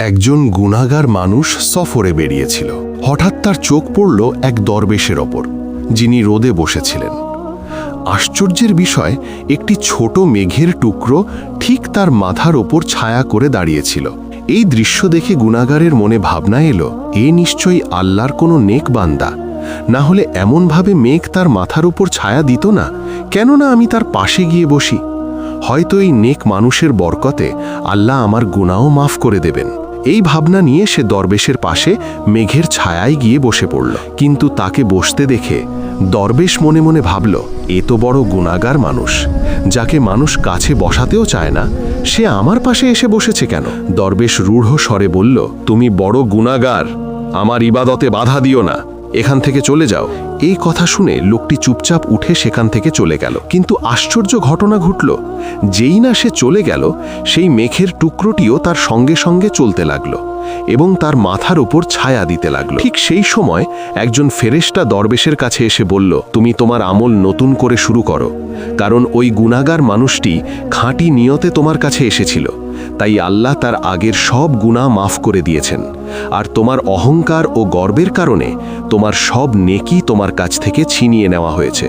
একজন গুণাগার মানুষ সফরে বেরিয়েছিল। হঠাৎ তার চোখ পড়ল এক দরবেশের ওপর, যিনি রোদে বসেছিলেন। আশ্চর্যের বিষয়, একটি ছোট মেঘের টুকরো ঠিক তার মাথার ওপর ছায়া করে দাঁড়িয়েছিল। এই দৃশ্য দেখে গুণাগারের মনে ভাবনা এলো, এ নিশ্চয়ই আল্লাহর কোনো নেক বান্দা। না হলে এমনভাবে মেঘ তার মাথার উপর ছায়া দিত না? কেননা আমি তার পাশে গিয়ে বসি। হয়তো এই নেক মানুষের বরকতে আল্লাহ আমার গুণাও মাফ করে দেবেন। এই ভাবনা নিয়ে সে দরবেশের পাশে মেঘের ছায়ায় গিয়ে বসে পড়ল। কিন্তু তাকে বসতে দেখে দরবেশ মনে মনে ভাবল, এ তো বড় গুণাগার মানুষ, যাকে মানুষ কাছে বসাতেও চায় না, সে আমার পাশে এসে বসেছে কেন? দরবেশ রূঢ় স্বরে বলল, তুমি বড় গুণাগার, আমার ইবাদতে বাধা দিও না। এখান থেকে চলে যাও। এই কথা শুনে লোকটি চুপচাপ উঠে সেখান থেকে চলে গেল। কিন্তু আশ্চর্য ঘটনা ঘটল, যেই না সে চলে গেল, সেই মেঘের টুকরোটিও তার সঙ্গে সঙ্গে চলতে লাগল। এবং তার মাথার উপর ছায়া দিতে লাগল। ঠিক সেই সময় একজন ফেরেশতা দরবেশের কাছে এসে বলল, তুমি তোমার আমল নতুন করে শুরু করো, কারণ ওই গুণাগার মানুষটি খাঁটি নিয়তে তোমার কাছে এসেছিল। তাই আল্লাহ তার আগের সব গুণা মাফ করে দিয়েছেন। আর তোমার অহংকার ও গর্বের কারণে তোমার সব নেকি তোমার কাছ থেকে ছিনিয়ে নেওয়া হয়েছে।